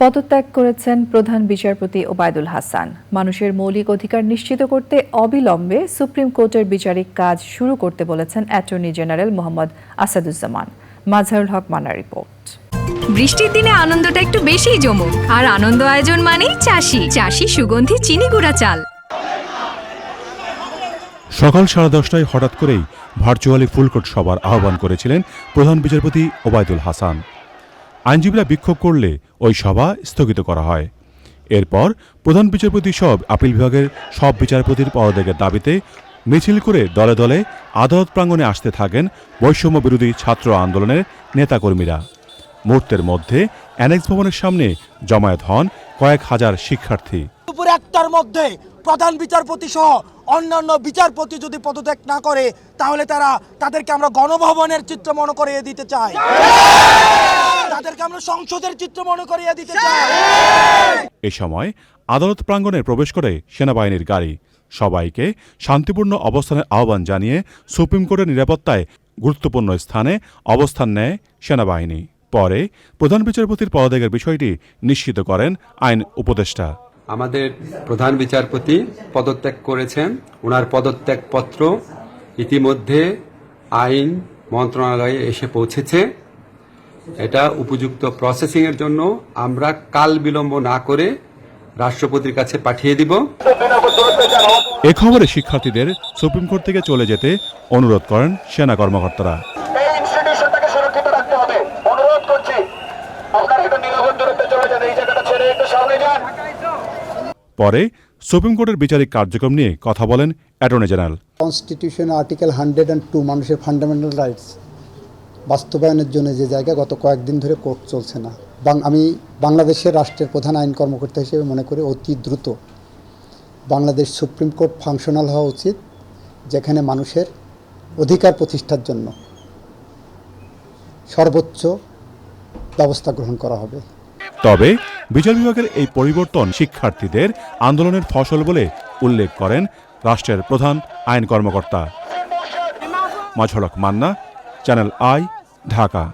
পদত্যাগ করেছেন প্রধান বিচারপতি ওবায়দুল হাসান। মানুষের মৌলিক অধিকার নিশ্চিত করতে অবিলম্বে সুপ্রিম কোর্টের বিচারিক কাজ শুরু করতে বলেছেন অ্যাটর্নি জেনারেল মোহাম্মদ আসাদুজ্জামান। মাজহারুল হক মানার রিপোর্ট। বৃষ্টির দিনে আনন্দটা একটু বেশিই জমুক। আর আনন্দ আয়োজন মানেই চাষি। চাষি সুগন্ধি চিনি গুঁড়া চাল। সকাল সাড়ে দশটায় হঠাৎ করেই ভার্চুয়ালি ফুলকোট সভার আহ্বান করেছিলেন প্রধান বিচারপতি ওবায়দুল হাসান। আইনজীবীরা বিক্ষোভ করলে ওই সভা স্থগিত করা হয়। এরপর প্রধান বিচারপতি সব আপিল বিভাগের সব বিচারপতির পদত্যাগের দাবিতে মিছিল করে দলে দলে আদালত প্রাঙ্গণে আসতে থাকেন বৈষম্য বিরোধী ছাত্র আন্দোলনের নেতাকর্মীরা। মুহূর্তের মধ্যে অ্যানেক্স ভবনের সামনে জমায়েত হন কয়েক হাজার শিক্ষার্থী। দুপুর একটার মধ্যে প্রধান বিচারপতি সহ অন্যান্য বিচারপতি যদি পদত্যাগ না করে, তাহলে তারা তাদেরকে আমরা গণভবনের চিত্র মনে করিয়ে দিতে চাই। তাদেরকে আমরা সংসদের চিত্র মনে করিয়ে দিতে চাই। এ সময় আদালত প্রাঙ্গণে প্রবেশ করে সেনাবাহিনীর গাড়ি সবাইকে শান্তিপূর্ণ অবস্থানের আহ্বান জানিয়ে সুপ্রিম কোর্টের নিরাপত্তায় গুরুত্বপূর্ণ স্থানে অবস্থান নেয় সেনাবাহিনী। পরে প্রধান বিচারপতির পদত্যাগের বিষয়টি নিশ্চিত করেন আইন উপদেষ্টা। আমাদের প্রধান বিচারপতি পদত্যাগ করেছেন। ওনার পদত্যাগ পত্র ইতিমধ্যে আইন মন্ত্রণালয়ে এসে পৌঁছেছে। এটা উপযুক্ত প্রসেসিং এর জন্য আমরা কাল বিলম্ব না করে রাষ্ট্রপতির কাছে পাঠিয়ে দিব। এ খবরে শিক্ষার্থীদের সুপ্রিম কোর্ট থেকে চলে যেতে অনুরোধ করেন সেনা কর্মকর্তারা। এই ইনস্টিটিউশনটাকে সুরক্ষিত রাখতে হবে। অনুরোধ করছি। আপনারা একটু নিরাপদ দূরত্বে চলে যান এই জায়গাটা ছেড়ে একটু সামনে যান। পরে সুপ্রিম কোর্টের বিচারিক কার্যক্রম নিয়ে কথা বলেন attorney general. Constitution article hundred and two মানুষের ফান্ডামেন্টাল রাইটস বাস্তবায়নের জন্য যে জায়গা গত কয়েকদিন ধরে কোর্ট চলছে না। আমি বাংলাদেশের রাষ্ট্রের প্রধান আইন কর্মকর্তা হিসেবে মনে করি অতি দ্রুত বাংলাদেশ সুপ্রিম কোর্ট ফাংশনাল হওয়া উচিত, যেখানে মানুষের অধিকার প্রতিষ্ঠার জন্য সর্বোচ্চ ব্যবস্থা গ্রহণ করা হবে। তবে বিচার বিভাগের এই পরিবর্তন শিক্ষার্থীদের আন্দোলনের ফসল বলে উল্লেখ করেন রাষ্ট্রের প্রধান আইন কর্মকর্তা। মাঝলক মান্না, চ্যানেল আই, ঢাকা।